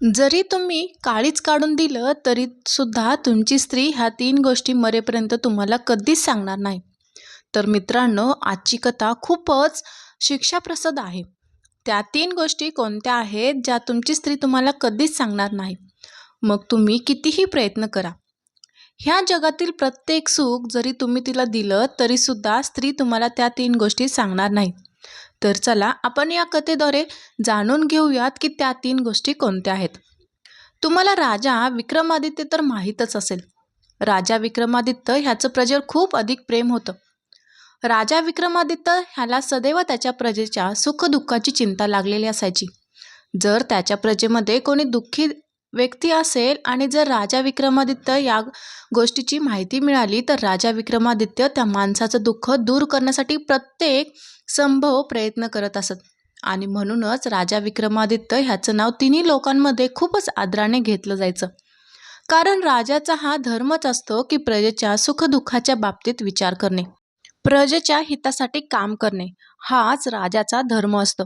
जरी तुम्ही काळीच काढून दिलं तरी सुद्धा तुमची स्त्री ह्या तीन गोष्टी मरेपर्यंत तुम्हाला कधीच सांगणार नाही. तर मित्रांनो आजची कथा खूपच शिक्षाप्रसाद आहे. त्या तीन गोष्टी कोणत्या आहेत ज्या तुमची स्त्री तुम्हाला कधीच सांगणार नाही? मग तुम्ही कितीही प्रयत्न करा. ह्या जगातील प्रत्येक सुख जरी तुम्ही तिला दिलं तरीसुद्धा स्त्री तुम्हाला त्या तीन गोष्टी सांगणार नाही. तर चला आपण या कथेद्वारे जाणून घेऊयात की त्या तीन गोष्टी कोणत्या आहेत. तुम्हाला राजा विक्रमादित्य तर माहीतच असेल. राजा विक्रमादित्य ह्याचं प्रजेवर खूप अधिक प्रेम होतं. राजा विक्रमादित्य ह्याला सदैव त्याच्या प्रजेच्या सुखदुःखाची चिंता लागलेली असायची. जर त्याच्या प्रजेमध्ये कोणी दुःखी व्यक्ती असेल आणि जर राजा विक्रमादित्य या गोष्टीची माहिती मिळाली तर राजा विक्रमादित्य त्या माणसाचं दुःख दूर करण्यासाठी प्रत्येक संभव प्रयत्न करत असत. आणि म्हणूनच राजा विक्रमादित्य ह्याचं नाव तिन्ही लोकांमध्ये खूपच आदराने घेतलं जायचं. कारण राजाचा हा धर्मच असतो की प्रजेच्या सुखदुःखाच्या बाबतीत विचार करणे प्रजेच्या हितासाठी काम करणे हाच राजाचा धर्म असतो.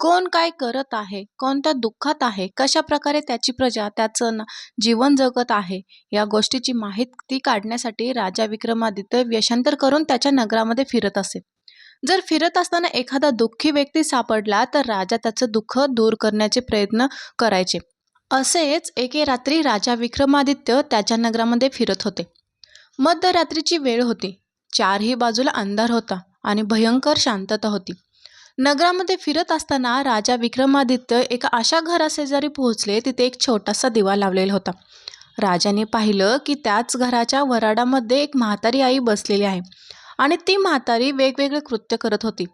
कोण काय करत आहे कोणत्या दुःखात आहे कशा प्रकारे त्याची प्रजा त्याचं जीवन जगत आहे या गोष्टीची माहिती काढण्यासाठी राजा विक्रमादित्य व्यशांतर करून त्याच्या नगरामध्ये फिरत असे. जर फिरत असताना एखादा दुःखी व्यक्ती सापडला तर राजा त्याचं दुःख दूर करण्याचे प्रयत्न करायचे. असेच एके रात्री राजा विक्रमादित्य त्याच्या नगरामध्ये फिरत होते. मध्यरात्रीची वेळ होती. चारही बाजूला अंधार होता आणि भयंकर शांतता होती. नगरामध्ये फिरत असताना राजा विक्रमादित्य एका अशा घराशेजारी पोहोचले. तिथे एक छोटासा दिवा लावलेला होता. राजाने पाहिलं की त्याच घराच्या वराडामध्ये एक म्हातारी आई बसलेली आहे आणि ती म्हातारी वेगवेगळे कृत्य करत होती.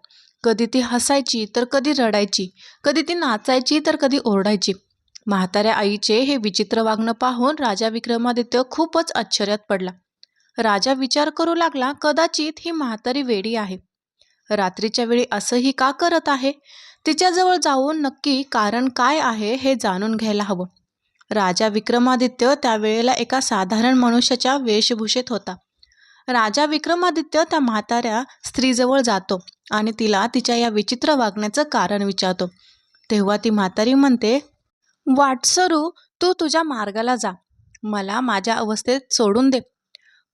कधी ती हसायची तर कधी रडायची. कधी ती नाचायची तर कधी ओरडायची. म्हाताऱ्या आईचे हे विचित्र वागणं पाहून राजा विक्रमादित्य खूपच आश्चर्यात पडला. राजा विचार करू लागला कदाचित ही म्हातारी वेडी आहे. रात्रीच्या वेळी असंही का करत आहे? तिच्याजवळ जाऊन नक्की कारण काय आहे हे जाणून घ्यायला हवं. राजा विक्रमादित्य त्यावेळेला एका साधारण मनुष्याच्या वेशभूषेत होता. राजा विक्रमादित्य त्या म्हाताऱ्या स्त्रीजवळ जातो आणि तिला तिच्या या विचित्र वागण्याचं कारण विचारतो. तेव्हा ती म्हातारी म्हणते वाटसरू तू तुझ्या मार्गाला जा. मला माझ्या अवस्थेत सोडून दे.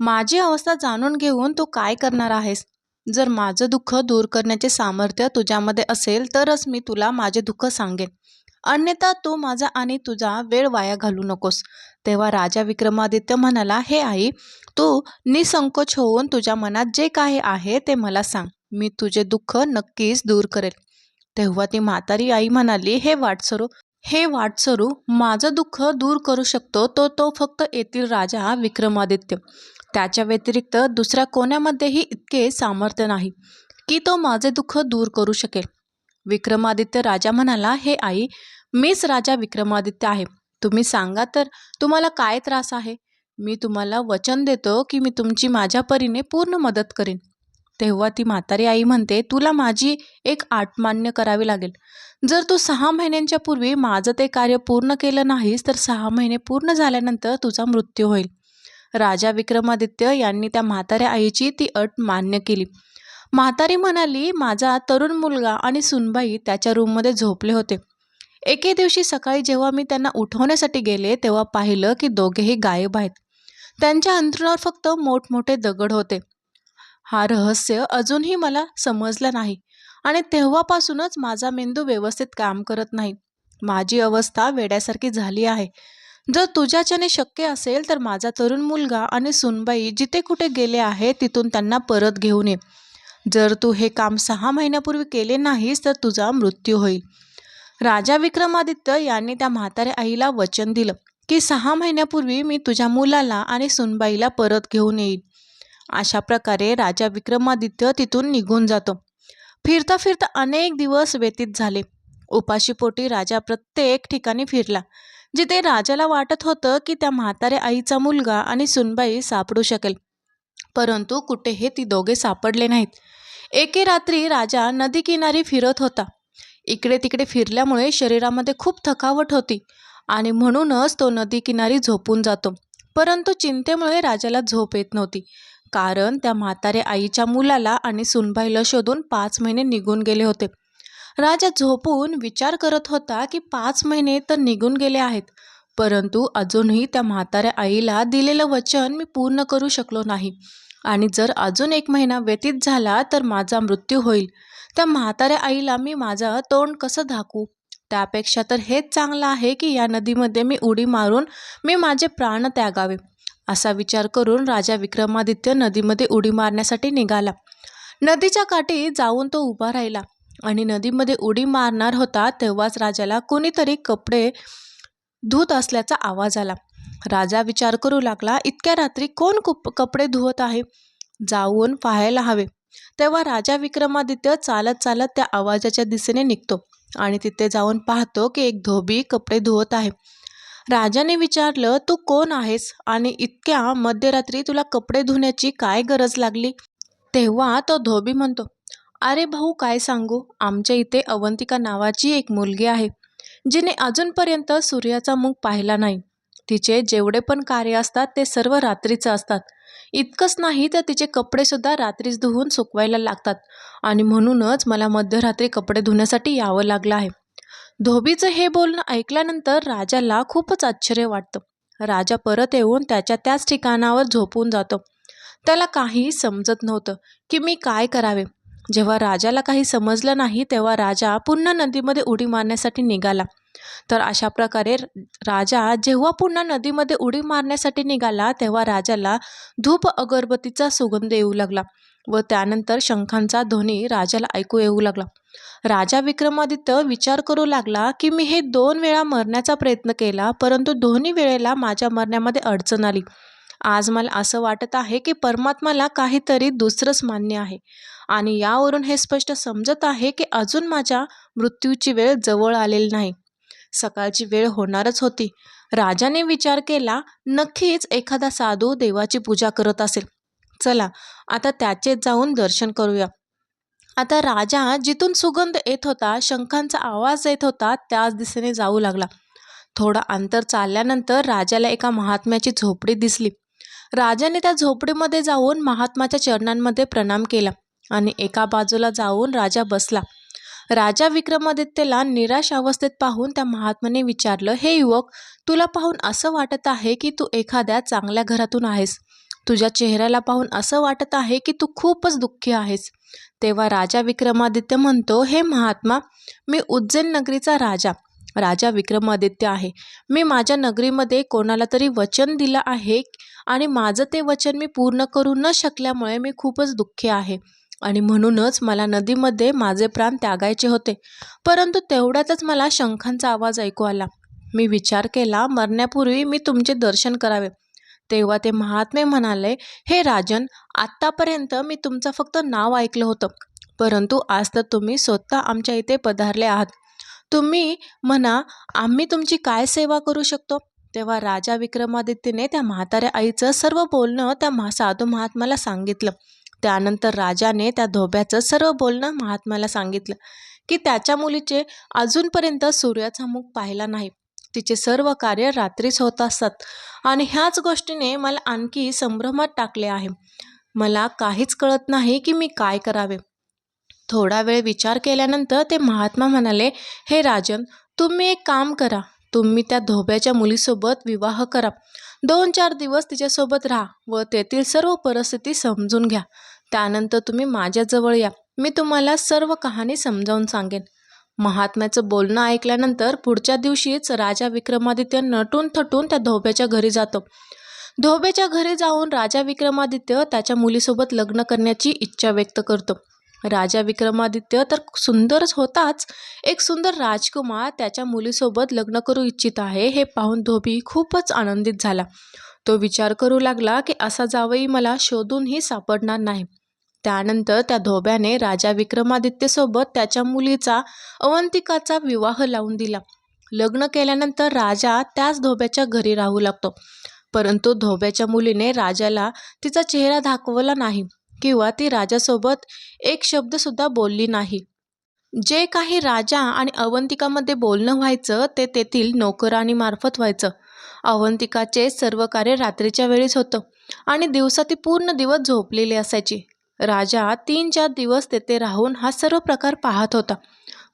माझी अवस्था जाणून घेऊन तू काय करणार आहेस? जर माझं दुःख दूर करण्याचे सामर्थ्य तुझ्यामध्ये असेल तरच मी तुला माझे दुःख सांगेन. अन्यथा तू माझा आणि तुझा वेळ वाया घालू नकोस. तेव्हा राजा विक्रमादित्य म्हणाला हे आई तू निसंकोच होऊन तुझ्या मनात जे काही आहे ते मला सांग. मी तुझे दुःख नक्कीच दूर करेल. तेव्हा ती म्हातारी आई म्हणाली हे वाटसरू हे वाटसरू माझं दुःख दूर करू शकतो तो तो फक्त येथील राजा विक्रमादित्य. त्याच्या व्यतिरिक्त दुसऱ्या कोण्यामध्येही इतके सामर्थ्य नाही की तो माझे दुःख दूर करू शकेल. विक्रमादित्य राजा म्हणाला हे आई मीच राजा विक्रमादित्य आहे. तुम्ही सांगा तर तुम्हाला काय त्रास आहे? मी तुम्हाला वचन देतो की मी तुमची माझ्या परीने पूर्ण मदत करीन. तेव्हा ती म्हातारी आई म्हणते तुला माझी एक आट मान्य करावी लागेल. जर तू सहा महिन्यांच्या पूर्वी माझं ते कार्य पूर्ण केलं नाहीस तर सहा महिने पूर्ण झाल्यानंतर तुझा मृत्यू होईल. राजा विक्रमादित्य यांनी त्या म्हाताऱ्या आईची ती अट मान्य केली. म्हातारी म्हणाली माझा तरुण मुलगा आणि सुनबाई त्याच्या रूममध्ये झोपले होते. एके दिवशी सकाळी जेव्हा मी त्यांना उठवण्यासाठी गेले तेव्हा पाहिलं की दोघेही गायब आहेत. त्यांच्या अंथरुणावर फक्त मोठमोठे दगड होते. हा रहस्य अजूनही मला समजलं नाही आणि तेव्हापासूनच माझा मेंदू व्यवस्थित काम करत नाही. माझी अवस्था वेड्यासारखी झाली आहे. जर तुझ्याच्याने शक्य असेल तर माझा तरुण मुलगा आणि सुनबाई जिथे कुठे गेले आहे तिथून त्यांना परत घेऊन ये. जर तू हे काम सहा महिन्यापूर्वी केले नाहीस तर तुझा मृत्यू होईल. राजा विक्रमादित्य यांनी त्या म्हाताऱ्या आईला वचन दिलं की सहा महिन्यापूर्वी मी तुझ्या मुलाला आणि सुनबाईला परत घेऊन येईल अशा प्रकारे राजा विक्रमादित्य तिथून निघून जातो. फिरता फिरता अनेक दिवस व्यतीत झाले. उपाशीपोटी राजा प्रत्येक ठिकाणी फिरला. जिथे राजाला वाटत होतं की त्या म्हाताऱ्या आईचा मुलगा आणि सुनबाई सापडू शकेल. परंतु कुठेही ती दोघे सापडले नाहीत. एके रात्री राजा नदीकिनारी फिरत होता. इकडे तिकडे फिरल्यामुळे शरीरामध्ये खूप थकावट होती आणि म्हणूनच तो नदीकिनारी झोपून जातो. परंतु चिंतेमुळे राजाला झोप येत नव्हती. कारण त्या म्हाताऱ्या आईच्या मुलाला आणि सुनबाईला शोधून पाच महिने निघून गेले होते. राजा झोपून विचार करत होता की पाच महिने तर निघून गेले आहेत. परंतु अजूनही त्या म्हाताऱ्या आईला दिलेलं वचन मी पूर्ण करू शकलो नाही. आणि जर अजून एक महिना व्यतीत झाला तर माझा मृत्यू होईल. त्या म्हाताऱ्या आईला मी माझं तोंड कसं धाकू त्यापेक्षा तर हेच चांगलं आहे की या नदीमध्ये मी उडी मारून मी माझे प्राण त्यागावे असा विचार करून राजा विक्रमादित्य नदीमध्ये उडी मारण्यासाठी निघाला. नदीच्या काठी जाऊन तो उभा राहिला. आणि नदीमध्ये उडी मारणार होता तेव्हाच राजाला कोणीतरी कपडे धुत असल्याचा आवाज आला. राजा विचार करू लागला इतक्या रात्री कोण कुप कपडे धुवत आहे? जाऊन पाहायला हवे. तेव्हा राजा विक्रमादित्य चालत चालत त्या आवाजाच्या दिशेने निघतो आणि तिथे जाऊन पाहतो की एक धोबी कपडे धुवत आहे. राजाने विचारलं तू कोण आहेस? आणि इतक्या मध्यरात्री तुला कपडे धुण्याची काय गरज लागली? तेव्हा तो धोबी म्हणतो अरे भाऊ काय सांगू? आमच्या इथे अवंतिका नावाची एक मुलगी आहे जिने अजूनपर्यंत सूर्याचा मुख पाहिला नाही. तिचे जेवढे पण कार्य असतात ते सर्व रात्रीचं असतात. इतकंच नाही तर तिचे कपडेसुद्धा रात्रीच धुवून सुकवायला लागतात. आणि म्हणूनच मला मध्यरात्री कपडे धुण्यासाठी यावं लागलं आहे. धोबीचं हे बोलणं ऐकल्यानंतर राजाला खूपच आश्चर्य वाटतं. राजा परत येऊन त्याच्या त्याच ठिकाणावर झोपून जातो. त्याला काही समजत नव्हतं की मी काय करावे. जेव्हा राजाला काही समजलं नाही तेव्हा राजा पुन्हा नदीमध्ये उडी मारण्यासाठी निघाला. तर अशा प्रकारे राजा जेव्हा पुन्हा नदीमध्ये उडी मारण्यासाठी निघाला तेव्हा राजाला धूप अगरबत्तीचा सुगंध येऊ लागला व त्यानंतर शंखांचा ध्वनी राजाला ऐकू येऊ लागला. राजा विक्रमादित्य विचार करू लागला की मी हे दोन वेळा मरण्याचा प्रयत्न केला परंतु दोन्ही वेळेला माझ्या मरण्यामध्ये अडचण आली. आज मला असं वाटत आहे की परमात्माला काहीतरी दुसरंच मान्य आहे. आणि यावरून हे स्पष्ट समजत आहे की अजून माझ्या मृत्यूची वेळ जवळ आलेली नाही. सकाळची वेळ होणारच होती. राजाने विचार केला नक्कीच एखादा साधू देवाची पूजा करत असेल. चला आता त्याचे जाऊन दर्शन करूया. आता राजा जिथून सुगंध येत होता शंखांचा आवाज येत होता त्याच दिशेने जाऊ लागला. थोडा अंतर चालल्यानंतर राजाला एका महात्म्याची झोपडी दिसली. राजाने त्या झोपडीमध्ये जाऊन महात्माच्या चरणांमध्ये प्रणाम केला आणि एका बाजूला जाऊन राजा बसला. राजा विक्रमादित्यला निराश अवस्थेत पाहून त्या महात्माने विचारलं हे युवक तुला पाहून असं वाटत आहे की तू एखाद्या चांगल्या घरातून आहेस? तुझ्या चेहऱ्याला पाहून असं वाटत आहे की तू खूपच दुःखी आहेस? तेव्हा राजा विक्रमादित्य म्हणतो हे महात्मा मी उज्जैन नगरीचा राजा. राजा विक्रमादित्य आहे. मी माझ्या नगरीमध्ये कोणाला तरी वचन दिलं आहे आणि माझं ते वचन मी पूर्ण करू न शकल्यामुळे मी खूपच दुःखी आहे. आणि म्हणूनच मला नदीमध्ये माझे प्राण त्यागायचे होते. परंतु तेवढ्यातच मला शंखांचा आवाज ऐकू आला. मी विचार केला मरण्यापूर्वी मी तुमचे दर्शन करावे. तेव्हा ते महात्मे म्हणाले हे राजन आत्तापर्यंत मी तुमचं फक्त नाव ऐकलं होतं. परंतु आज तर तुम्ही स्वतः आमच्या इथे पधारले आहात. तुम्ही म्हणा आम्ही तुमची काय सेवा करू शकतो? तेव्हा राजा विक्रमादित्यने त्या म्हाताऱ्या आईचं सर्व बोलणं त्या महा साधू महात्माला सांगितलं. त्यानंतर राजाने त्या धोब्याचं सर्व बोलणं महात्माला सांगितलं की त्याच्या मुलीचे अजूनपर्यंत सूर्याचा मुख पाहिला नाही. तिचे सर्व कार्य रात्रीच होत असतात. आणि ह्याच गोष्टीने मला आणखी संभ्रमात टाकले आहे. मला काहीच कळत नाही की मी काय करावे. थोडा वेळ विचार केल्यानंतर ते महात्मा म्हणाले हे राजन तुम्ही एक काम करा. तुम्ही त्या धोब्याच्या मुलीसोबत विवाह करा. दोन चार दिवस तिच्यासोबत राहा व तेथील सर्व परिस्थिती समजून घ्या. त्यानंतर तुम्ही माझ्याजवळ या. मी तुम्हाला सर्व कहाणी समजावून सांगेन. महात्म्याचं बोलणं ऐकल्यानंतर पुढच्या दिवशीच राजा विक्रमादित्य नटून थटून त्या धोब्याच्या घरी जातो. धोब्याच्या घरी जाऊन राजा विक्रमादित्य त्याच्या मुलीसोबत लग्न करण्याची इच्छा व्यक्त करतो. राजा विक्रमादित्य तर सुंदरच होताच. एक सुंदर राजकुमार त्याच्या मुलीसोबत लग्न करू इच्छित आहे हे पाहून धोबी खूपच आनंदित झाला. तो विचार करू लागला की असा जावई मला शोधूनही सापडणार नाही. त्यानंतर त्या धोब्याने राजा विक्रमादित्यसोबत त्याच्या मुलीचा अवंतिकाचा विवाह लावून दिला. लग्न केल्यानंतर राजा त्याच धोब्याच्या घरी राहू लागतो. परंतु धोब्याच्या मुलीने राजाला तिचा चेहरा दाखवला नाही. किंवा ती राजासोबत एक शब्दसुद्धा बोलली नाही. जे काही राजा आणि अवंतिकामध्ये बोलणं व्हायचं ते तेथील नोकराणीमार्फत व्हायचं. अवंतिकाचे सर्व कार्य रात्रीच्या वेळीच होतं आणि दिवसा ती पूर्ण दिवस झोपलेली असायची. राजा तीन चार दिवस तेथे राहून हा सर्व प्रकार पाहत होता.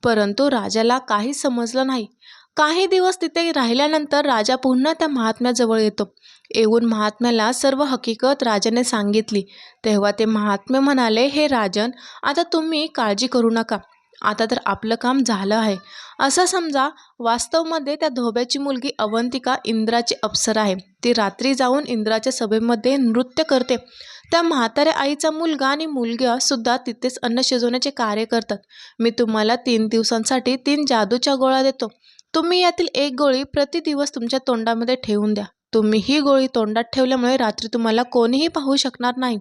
परंतु राजाला काही समजलं नाही. काही दिवस तिथे राहिल्यानंतर राजा पुन्हा त्या महात्म्याजवळ येतो. येऊन महात्म्याला सर्व हकीकत राजाने सांगितली. तेव्हा ते महात्मे म्हणाले हे राजन आता तुम्ही काळजी करू नका. आता तर आपलं काम झालं आहे. असं समजा वास्तवमध्ये त्या धोब्याची मुलगी अवंतिका इंद्राची अप्सर आहे. ती रात्री जाऊन इंद्राच्या सभेमध्ये नृत्य करते. त्या म्हाताऱ्या आईचा मुलगा आणि मुलगा सुद्धा तिथेच अन्न शिजवण्याचे कार्य करतात. मी तुम्हाला तीन दिवसांसाठी तीन जादूच्या गोळा देतो. तुम्ही यातील एक गोळी प्रति दिवस तुमच्या तोंडामध्ये ठेवून द्या. तुम्ही ही गोळी तोंडात ठेवल्यामुळे रात्री तुम्हाला कोणीही पाहू शकणार नाही.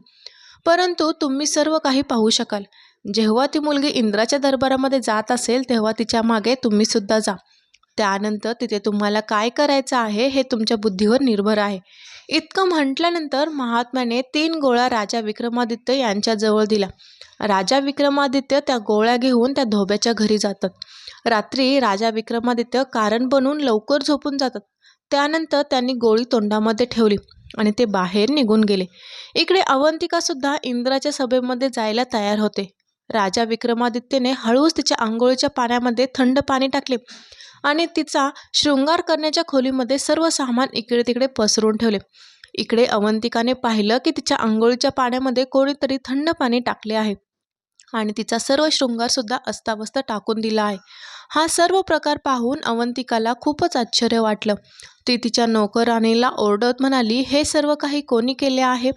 परंतु तुम्ही सर्व काही पाहू शकाल. जेव्हा ती मुलगी इंद्राच्या दरबारामध्ये जात असेल तेव्हा तिच्यामागे तुम्ही सुद्धा जा. त्यानंतर तिथे तुम्हाला काय करायचं आहे हे तुमच्या बुद्धीवर निर्भर आहे. इतकं म्हटल्यानंतर महात्म्याने तीन गोळ्या राजा विक्रमादित्य यांच्याजवळ दिला राजा विक्रमादित्य त्या गोळ्या घेऊन त्या धोब्याच्या घरी जातात. रात्री राजा विक्रमादित्य कारण बनून लवकर झोपून जातात. त्यानंतर त्यांनी गोळी तोंडामध्ये ठेवली आणि ते बाहेर निघून गेले. इकडे अवंतिकासुद्धा इंद्राच्या सभेमध्ये जायला तयार होते. राजा विक्रमादित्यने हळूच तिच्या आंघोळीच्या पाण्यामध्ये थंड पाणी टाकले आणि तिचा शृंगार करण्याच्या खोलीमध्ये सर्व सामान इकडे तिकडे पसरून ठेवले. इकडे अवंतिकाने पाहिलं की तिच्या आंघोळीच्या पाण्यामध्ये कोणीतरी थंड पाणी टाकले आहे आणि तिचा सर्व शृंगारसुद्धा अस्ताव्यस्त टाकून दिला आहे. हा सर्व प्रकार पाहून अवंतिकाला खूपच आश्चर्य वाटलं. ती तिच्या नोकराणीला ओरडत म्हणाली हे सर्व काही कोणी केले आहे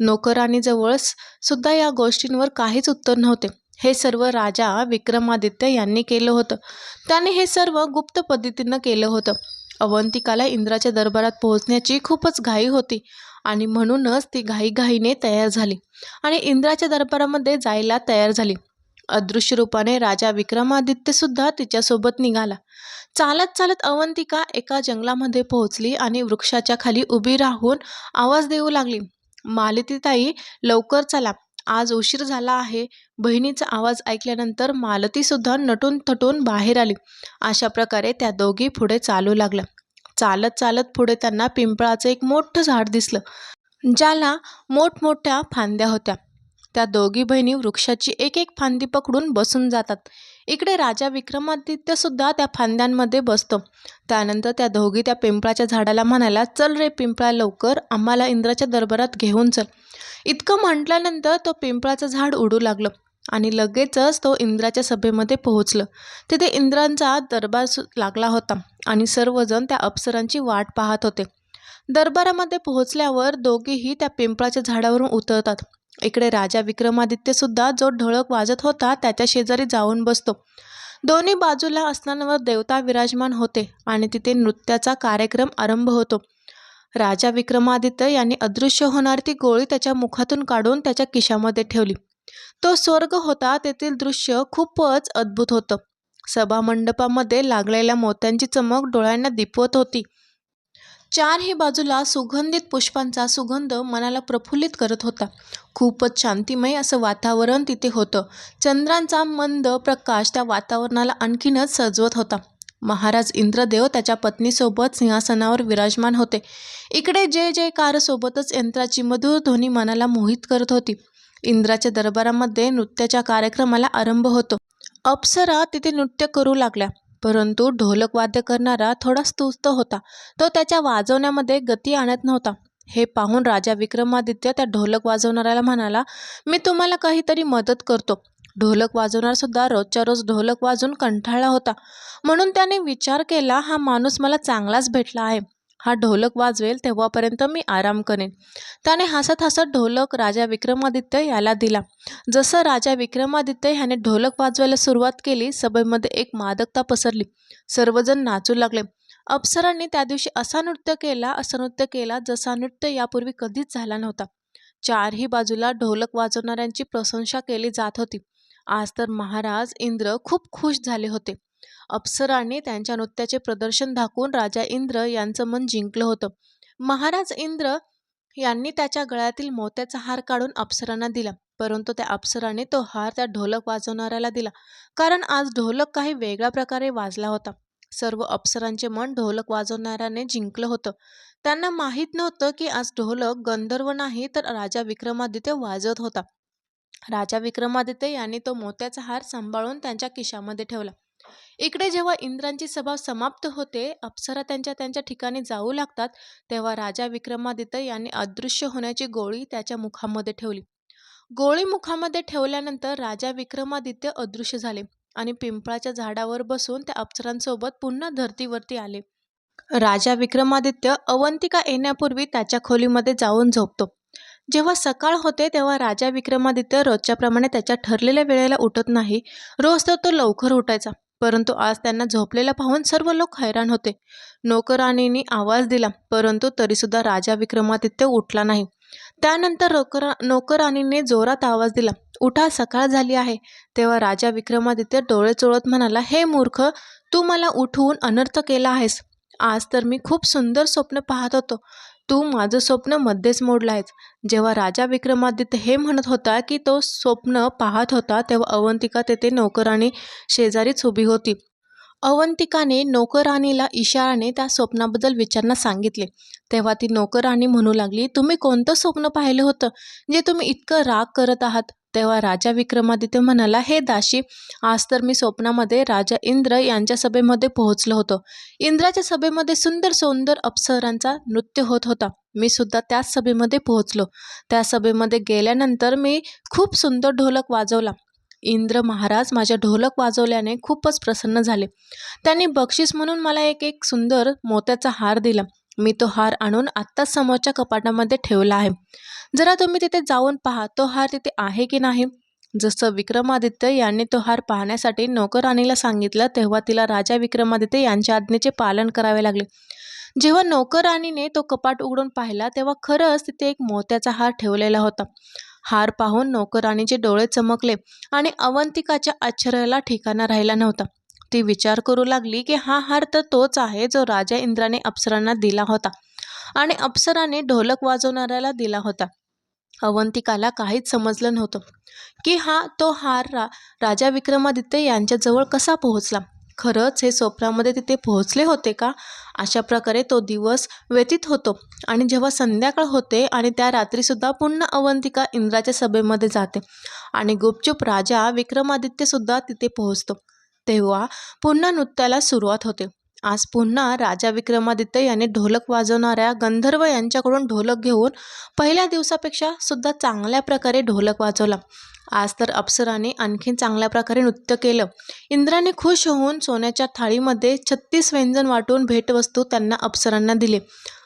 नोकराणीजवळच सुद्धा या गोष्टींवर काहीच उत्तर नव्हते. हे सर्व राजा विक्रमादित्य यांनी केलं होतं. त्याने हे सर्व गुप्त पद्धतीनं केलं होतं. अवंतिकाला इंद्राच्या दरबारात पोहोचण्याची खूपच घाई होती आणि म्हणूनच ती घाईघाईने तयार झाली आणि इंद्राच्या दरबारामध्ये जायला तयार झाली. अदृश्य रूपाने राजा विक्रमादित्यसुद्धा तिच्यासोबत निघाला. चालत चालत अवंतिका एका जंगलामध्ये पोहोचली आणि वृक्षाच्या खाली उभी राहून आवाज देऊ लागली मालतीताई लवकर चला. आज उशीर झाला आहे. बहिणीचा आवाज ऐकल्यानंतर मालतीसुद्धा नटून थटून बाहेर आली. अशा प्रकारे त्या दोघी पुढे चालू लागल्या. चालत चालत पुढे त्यांना पिंपळाचं एक मोठं झाड दिसलं ज्याला मोठमोठ्या फांद्या होत्या. त्या दोघी बहिणी वृक्षाची एक एक फांदी पकडून बसून जातात. इकडे राजा विक्रमादित्य सुद्धा त्या फांद्यांमध्ये बसतो. त्यानंतर त्या दोघी त्या पिंपळाच्या झाडाला म्हणायला चल रे पिंपळा लवकर आम्हाला इंद्राच्या दरबारात घेऊन चल. इतकं म्हटल्यानंतर तो पिंपळाचं झाड उडू लागलं आणि लगेचच तो इंद्राच्या सभेमध्ये पोहोचलं. तिथे इंद्रांचा दरबार लागला होता आणि सर्वजण त्या अप्सरांची वाट पाहत होते. दरबारामध्ये पोहोचल्यावर दोघेही त्या पिंपळाच्या झाडावरून उतरतात. इकडे राजा विक्रमादित्यसुद्धा जो ढळक वाजत होता त्याच्या शेजारी जाऊन बसतो. दोन्ही बाजूला असणाऱ्यावर देवता विराजमान होते आणि तिथे नृत्याचा कार्यक्रम आरंभ होतो. राजा विक्रमादित्य यांनी अदृश्य होणारी ती गोळी त्याच्या मुखातून काढून त्याच्या किशामध्ये ठेवली. तो स्वर्ग होता तेथील दृश्य खूपच अद्भुत होतं. सभामंडपामध्ये लागलेल्या मोत्यांची चमक डोळ्यांना दिपवत होती. चारही बाजूला सुगंधित पुष्पांचा सुगंध मनाला प्रफुल्लित करत होता. खूपच शांतिमय असं वातावरण तिथे होतं. चंद्रांचा मंद प्रकाश त्या वातावरणाला आणखीनच सजवत होता. महाराज इंद्रदेव त्याच्या पत्नीसोबत सिंहासनावर विराजमान होते. इकडे जय जयकारसोबतच यंत्राची मधुर ध्वनी मनाला मोहित करत होती. इंद्राच्या दरबारामध्ये नृत्याच्या कार्यक्रमाला आरंभ होतो. अप्सरा तिथे नृत्य करू लागल्या. परंतु ढोलक वाद्य करणारा थोडा स्तुस्त होता. तो त्याच्या वाजवण्यामध्ये गती आणत नव्हता. हे पाहून राजा विक्रमादित्य त्या ढोलक वाजवणाऱ्याला म्हणाला मी तुम्हाला काहीतरी मदत करतो. ढोलक वाजवणार सुद्धा रोजच्या रोज ढोलक वाजून कंटाळला होता. म्हणून त्याने विचार केला हा माणूस मला चांगलाच भेटला आहे. हा ढोलक वाजवेल तेव्हापर्यंत मी आराम करेन. त्याने हसत हसत ढोलक राजा विक्रमादित्य याला दिला. जसं राजा विक्रमादित्य ह्याने ढोलक वाजवायला सुरुवात केली सभेमध्ये एक मादकता पसरली. सर्वजण नाचू लागले. अप्सरांनी त्या दिवशी असा नृत्य केला असा नृत्य केला जसा नृत्य यापूर्वी कधीच झाला नव्हता. चारही बाजूला ढोलक वाजवणाऱ्यांची प्रशंसा केली जात होती. आज तर महाराज इंद्र खूप खुश झाले होते. अप्सराने त्यांच्या नृत्याचे प्रदर्शन दाखवून राजा इंद्र यांचं मन जिंकलं होतं. महाराज इंद्र यांनी त्याच्या गळ्यातील मोत्याचा हार काढून अप्सरांना दिला परंतु त्या अप्सराने तो हार त्या ढोलक वाजवणाऱ्याला दिला कारण आज ढोलक काही वेगळ्या प्रकारे वाजला होता. सर्व अप्सरांचे मन ढोलक वाजवणाऱ्याने जिंकलं होतं. त्यांना माहीत नव्हतं की आज ढोलक गंधर्व नाही तर राजा विक्रमादित्य वाजवत होता. राजा विक्रमादित्य यांनी तो मोत्याचा हार सांभाळून त्यांच्या खिशामध्ये ठेवला. इकडे जेव्हा इंद्रांची सभा समाप्त होते अप्सरा त्यांच्या त्यांच्या ठिकाणी जाऊ लागतात तेव्हा राजा विक्रमादित्य यांनी अदृश्य होण्याची गोळी त्याच्या मुखामध्ये ठेवली. गोळी मुखामध्ये ठेवल्यानंतर राजा विक्रमादित्य अदृश्य झाले आणि पिंपळाच्या झाडावर बसून त्या अप्सरांसोबत पुन्हा धर्तीवरती आले. राजा विक्रमादित्य अवंतिका येण्यापूर्वी त्याच्या खोलीमध्ये जाऊन झोपतो. जेव्हा सकाळ होते तेव्हा राजा विक्रमादित्य रोजच्याप्रमाणे त्याच्या ठरलेल्या वेळेला उठत नाही. रोज तर तो लवकर उठायचा. परंतु आज त्यांना झोपलेला पाहून सर्व लोक हैराण होते. नोकराणींनी आवाज दिला परंतु तरीसुद्धा राजा विक्रमादित्य उठला नाही. त्यानंतर नोकरा नोकराणीने जोरात आवाज दिला उठा सकाळ झाली आहे. तेव्हा राजा विक्रमादित्य डोळे चोळत म्हणाला हे मूर्ख तू मला उठवून अनर्थ केला आहेस. आज तर मी खूप सुंदर स्वप्न पाहत होतो. तू माझं स्वप्न मध्येच मोडलं आहेस जेव्हा राजा विक्रमादित्य हे म्हणत होता की तो स्वप्न पाहत होता तेव्हा अवंतिका तेथे नोकराणी शेजारीच उभी होती. अवंतिकाने नोकराणीला इशाराने त्या स्वप्नाबद्दल विचारणं सांगितले. तेव्हा ती नोकराणी म्हणू लागली तुम्ही कोणतं स्वप्न पाहिलं होतं? जे तुम्ही इतकं राग करत आहात? तेव्हा राजा विक्रमादित्य म्हणाला हे दाशी आज तर मी स्वप्नामध्ये राजा इंद्र यांच्या सभेमध्ये पोहोचलो होतो. इंद्राच्या सभेमध्ये सुंदर सुंदर अप्सरांचा नृत्य होत होता. मी सुद्धा त्याच सभेमध्ये पोहोचलो. त्या सभेमध्ये गेल्यानंतर मी खूप सुंदर ढोलक वाजवला. इंद्र महाराज माझ्या ढोलक वाजवल्याने खूपच प्रसन्न झाले. त्यांनी बक्षीस म्हणून मला एक एक सुंदर मोत्याचा हार दिला. मी तो हार आणून आत्ताच समोरच्या कपाटामध्ये ठेवला आहे. जरा तुम्ही तिथे जाऊन पहा तो हार तिथे आहे की नाही? जसं विक्रमादित्य यांनी तो हार पाहण्यासाठी नोकराणीला सांगितलं तेव्हा तिला राजा विक्रमादित्य यांच्या आज्ञेचे पालन करावे लागले. जेव्हा नोकराणीने तो कपाट उघडून पाहिला तेव्हा खरंच तिथे एक मोत्याचा हार ठेवलेला होता. हार पाहून नोकराणीचे डोळे चमकले आणि अवंतिकाच्या आश्चर्याला ठिकाणा राहिला नव्हता. ती विचार करू लागली की हा हार तर तोच आहे जो राजा इंद्राने अप्सरांना दिला होता आणि अप्सराने ढोलक वाजवणाऱ्याला दिला होता. अवंतिकाला काहीच समजलं नव्हतं. की हा तो हार रा राजा विक्रमादित्य यांच्याजवळ कसा पोहोचला? खरंच हे स्वप्नामध्ये तिथे पोहोचले होते का? अशा प्रकारे तो दिवस व्यतीत होतो आणि जेव्हा संध्याकाळ होते आणि त्या रात्रीसुद्धा पुन्हा अवंतिका इंद्राच्या सभेमध्ये जाते आणि गुपचूप राजा विक्रमादित्यसुद्धा तिथे पोहोचतो तेव्हा पुन्हा नृत्याला सुरुवात होते. आज पुन्हा राजा विक्रमादित्य यांनी ढोलक वाजवणाऱ्या गंधर्व यांच्याकडून ढोलक घेऊन पहिल्या दिवसापेक्षा सुद्धा चांगल्या प्रकारे ढोलक वाजवला. आज तर अप्सराने आणखीन चांगल्या प्रकारे नृत्य केलं. इंद्राने खुश होऊन सोन्याच्या थाळीमध्ये छत्तीस व्यंजन वाटून भेटवस्तू त्यांना अप्सरांना दिले.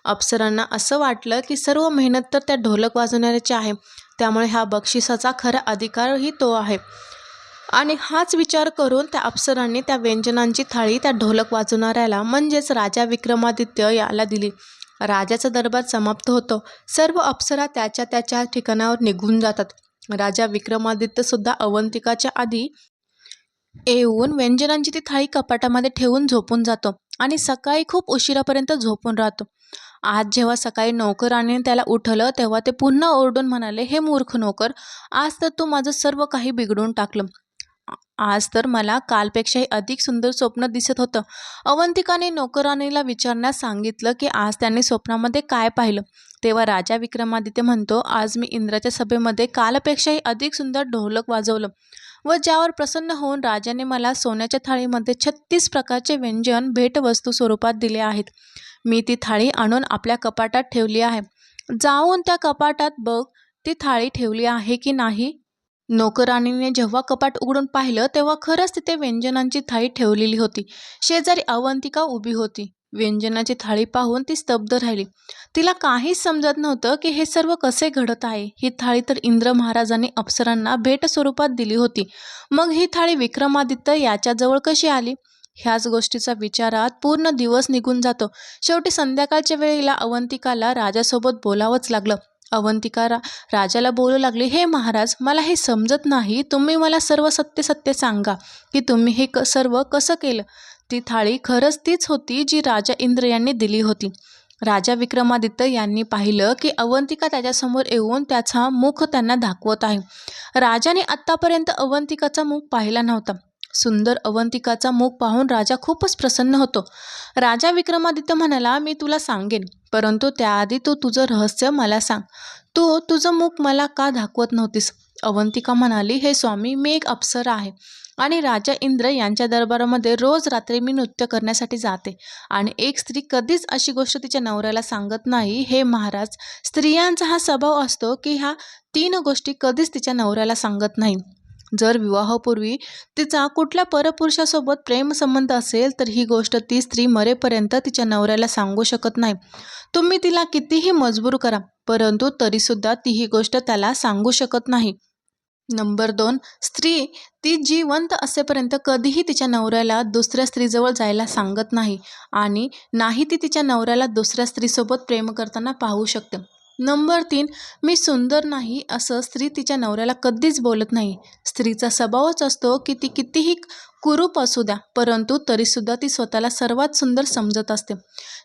अप्सरांना असं वाटलं की सर्व मेहनत तर त्या ढोलक वाजवणाऱ्याची आहे. त्यामुळे ह्या बक्षिसाचा खरा अधिकारही तो आहे. आणि हाच विचार करून त्या अप्सरांनी त्या व्यंजनांची थाळी त्या ढोलक वाजवणाऱ्याला म्हणजेच राजा विक्रमादित्य याला दिली. राजाचा दरबार समाप्त होतो. सर्व अप्सरा त्याच्या त्याच्या ठिकाणावर निघून जातात. राजा विक्रमादित्यसुद्धा अवंतिकाच्या आधी येऊन व्यंजनांची ती थाळी कपाटामध्ये ठेवून झोपून जातो आणि सकाळी खूप उशिरापर्यंत झोपून राहतो. आज जेव्हा सकाळी नोकराने त्याला उठलं तेव्हा ते पुन्हा ओरडून म्हणाले हे मूर्ख नोकर आज तर तू माझं सर्व काही बिघडून टाकलं. आज तर मला कालपेक्षाही अधिक सुंदर स्वप्न दिसत होतं. अवंतिकाने नोकराणीला विचारण्यास सांगितलं की आज त्यांनी स्वप्नामध्ये काय पाहिलं? तेव्हा राजा विक्रमादित्य म्हणतो आज मी इंद्राच्या सभेमध्ये कालपेक्षाही अधिक सुंदर ढोलक वाजवलं व ज्यावर प्रसन्न होऊन राजाने मला सोन्याच्या थाळीमध्ये छत्तीस प्रकारचे व्यंजन भेटवस्तू स्वरूपात दिले आहेत. मी ती थाळी आणून आपल्या कपाटात ठेवली आहे. जाऊन त्या कपाटात बघ ती थाळी ठेवली आहे की नाही? नोकराणीने जेव्हा कपाट उघडून पाहिलं तेव्हा खरंच तिथे व्यंजनांची थाळी ठेवलेली होती. शेजारी अवंतिका उभी होती. व्यंजनाची थाळी पाहून ती स्तब्ध राहिली. तिला काहीच समजत नव्हतं की हे सर्व कसे घडत आहे. ही थाळी तर इंद्र महाराजांनी अप्सरांना भेट स्वरूपात दिली होती. मग ही थाळी विक्रमादित्य याच्याजवळ कशी आली? ह्याच गोष्टीचा विचारात पूर्ण दिवस निघून जातो. शेवटी संध्याकाळच्या वेळेला अवंतिकाला राजासोबत बोलावंच लागलं. अवंतिका रा राजाला बोलू लागली हे महाराज मला हे समजत नाही. तुम्ही मला सर्व सत्य सत्य सांगा की तुम्ही हे क सर्व कसं केलं? ती थाळी खरंच तीच होती जी राजा इंद्र यांनी दिली होती. राजा विक्रमादित्य यांनी पाहिलं की अवंतिका त्याच्यासमोर येऊन त्याचा मुख त्यांना दाखवत आहे. राजाने आत्तापर्यंत अवंतिकाचा मुख पाहिला नव्हता. सुंदर अवंतिकाचा मुख पाहून राजा खूपच प्रसन्न होतो. राजा विक्रमादित्य म्हणाला मी तुला सांगेन परंतु त्याआधी तू तुझं रहस्य मला सांग. तू तुझं मुख मला का दाखवत नव्हतीस अवंतिका म्हणाली हे स्वामी मी एक अप्सरा आहे आणि राजा इंद्र यांच्या दरबारामध्ये रोज रात्री मी नृत्य करण्यासाठी जाते आणि एक स्त्री कधीच अशी गोष्ट तिच्या नवऱ्याला सांगत नाही. हे महाराज स्त्रियांचा हा स्वभाव असतो की ह्या तीन गोष्टी कधीच तिच्या नवऱ्याला सांगत नाही जर विवाहापूर्वी तिचा कुठल्या परपुरुषासोबत प्रेमसंबंध असेल तर ही गोष्ट ती स्त्री मरेपर्यंत तिच्या नवऱ्याला सांगू शकत नाही. तुम्ही तिला कितीही मजबूर करा परंतु तरीसुद्धा ती ही गोष्ट त्याला सांगू शकत नाही. नंबर दोन स्त्री ती जिवंत असेपर्यंत कधीही तिच्या नवऱ्याला दुसऱ्या स्त्रीजवळ जायला सांगत नाही आणि नाही ती तिच्या नवऱ्याला दुसऱ्या स्त्रीसोबत प्रेम करताना पाहू शकते. नंबर तीन मी सुंदर नाही असं स्त्री तिच्या नवऱ्याला कधीच बोलत नाही. स्त्रीचा स्वभावच असतो की ती कितीही कुरूप असू द्या परंतु तरीसुद्धा ती स्वतःला सर्वात सुंदर समजत असते.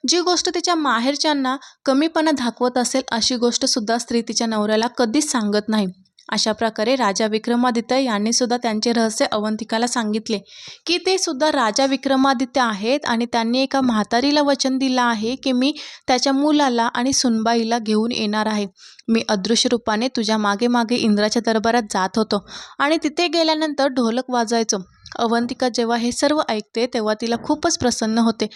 जी गोष्ट तिच्या माहेरच्यांना कमीपणा दाखवत असेल अशी गोष्टसुद्धा स्त्री तिच्या नवऱ्याला कधीच सांगत नाही. अशा प्रकारे राजा विक्रमादित्य यांनी सुद्धा त्यांचे रहस्य अवंतिकाला सांगितले की ते सुद्धा राजा विक्रमादित्य आहेत आणि त्यांनी एका म्हातारीला वचन दिलं आहे की मी त्याच्या मुलाला आणि सुनबाईला घेऊन येणार आहे. मी अदृश्य रूपाने तुझ्या मागे मागे इंद्राच्या दरबारात जात होतो आणि तिथे गेल्यानंतर ढोलक वाजवायचो अवंतिका जेव्हा हे सर्व ऐकते तेव्हा तिला खूपच प्रसन्न होते.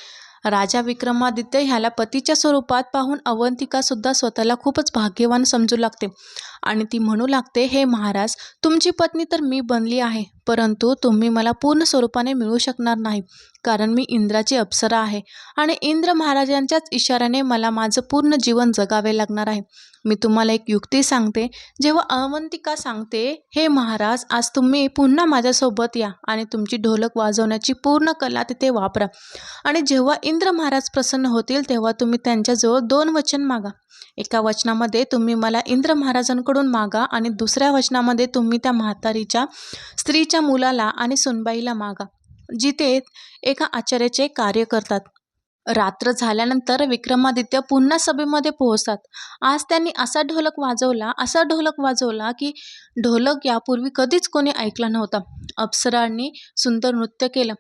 राजा विक्रमादित्य ह्याला पतीच्या स्वरूपात पाहून अवंतिकासुद्धा स्वतःला खूपच भाग्यवान समजू लागते. आणि ती म्हणू लागते हे महाराज तुमची पत्नी तर मी बनली आहे परंतु तुम्ही मला पूर्ण स्वरूपाने मिळू शकणार नाही कारण मी इंद्राची अप्सरा आहे आणि इंद्र महाराजांच्याच इशाऱ्याने मला माझं पूर्ण जीवन जगावे लागणार आहे. मी तुम्हाला एक युक्ती सांगते जेव्हा अवंतिका सांगते हे महाराज आज तुम्ही पुन्हा माझ्यासोबत या आणि तुमची ढोलक वाजवण्याची पूर्ण कला तिथे वापरा. आणि जेव्हा इंद्र महाराज प्रसन्न होतील तेव्हा तुम्ही त्यांच्याजवळ दोन वचन मागा. एका वचनामध्ये तुम्ही मला इंद्र महाराजांकडून मागा आणि दुसऱ्या वचनामध्ये तुम्ही त्या म्हातारीच्या स्त्रीच्या मुलाला आणि सुनबाईला मागा जिथे एका आचार्याचे कार्य करतात. रात्र झाल्यानंतर विक्रमादित्य पुन्हा सभेमध्ये पोहोचतात. आज त्यांनी असा ढोलक वाजवला असा ढोलक वाजवला की ढोलक यापूर्वी कधीच कोणी ऐकला नव्हता. अप्सरांनी सुंदर नृत्य केलं.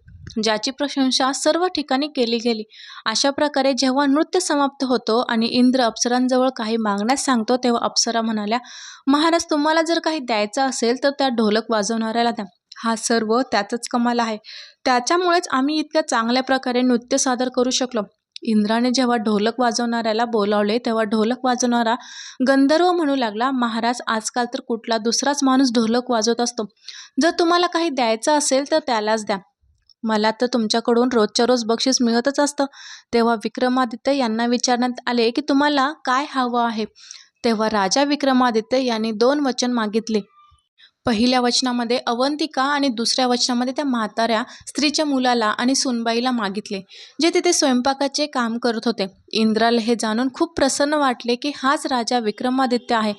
ज्याची प्रशंसा सर्व ठिकाणी केली गेली. अशा प्रकारे जेव्हा नृत्य समाप्त होतो आणि इंद्र अप्सरांजवळ काही मागण्यास सांगतो तेव्हा अप्सरा म्हणाल्या महाराज तुम्हाला जर काही द्यायचं असेल तर त्या ढोलक वाजवणाऱ्याला द्या. हा सर्व त्याचंच कमाल आहे. त्याच्यामुळेच आम्ही इतक्या चांगल्या प्रकारे नृत्य सादर करू शकलो. इंद्राने जेव्हा ढोलक वाजवणाऱ्याला बोलावले तेव्हा ढोलक वाजवणारा गंधर्व म्हणू लागला महाराज आजकाल तर कुठला दुसराच माणूस ढोलक वाजवत असतो. जर तुम्हाला काही द्यायचं असेल तर त्यालाच द्या. मला तर तुमच्याकडून रोजच्या रोज बक्षीस मिळतच असतं. तेव्हा विक्रमादित्य यांना विचारण्यात आले की तुम्हाला काय हवं आहे? तेव्हा राजा विक्रमादित्य यांनी दोन वचन मागितले. पहिल्या वचनामध्ये अवंतिका आणि दुसऱ्या वचनामध्ये त्या म्हाताऱ्या स्त्रीच्या मुलाला आणि सुनबाईला मागितले जे तिथे स्वयंपाकाचे काम करत होते. इंद्राला हे जाणून खूप प्रसन्न वाटले की हाच राजा विक्रमादित्य आहे.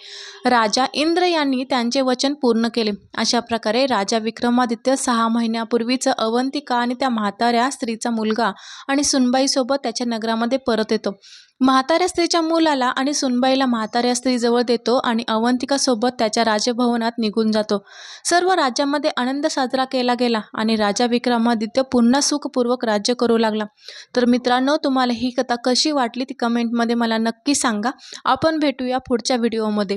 राजा इंद्र यांनी त्यांचे वचन पूर्ण केले. अशा प्रकारे राजा विक्रमादित्य सहा महिन्यापूर्वीचं अवंतिका आणि त्या म्हाताऱ्या स्त्रीचा मुलगा आणि सुनबाईसोबत त्याच्या नगरामध्ये परत येतो. म्हाताऱ्या स्त्रीच्या मुलाला आणि सुनबाईला म्हाताऱ्या स्त्रीजवळ देतो आणि अवंतिकासोबत त्याच्या राजभवनात निघून जातो. सर्व राज्यामध्ये आनंद साजरा केला गेला आणि राजा विक्रमादित्य पुन्हा सुखपूर्वक राज्य करू लागला. तर मित्रांनो तुम्हाला ही कथा कशी वाटली ती कमेंटमध्ये मला नक्की सांगा. आपण भेटूया पुढच्या व्हिडिओमध्ये